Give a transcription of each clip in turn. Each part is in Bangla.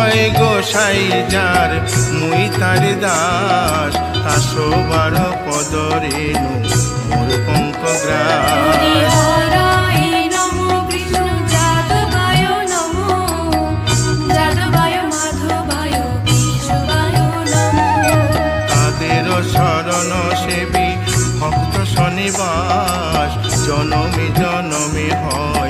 ছয় গোসাই যার মুই তার দাস তাসবার পদ রেণু মোর পঙ্ক গ্রাস। তাদের শরণ সেবী ভক্ত শনিবাস জনমে জনমে হয়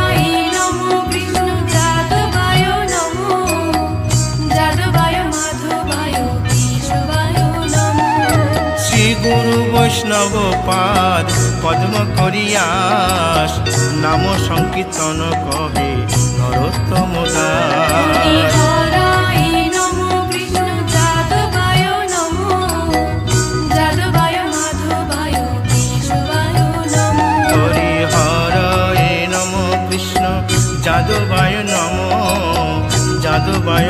বৈষ্ণব পাদ পদ্ম করিয়াস নাম সংকীর্তন কহে নরোত্তম দাস। যাদবায় নমো যাদবায়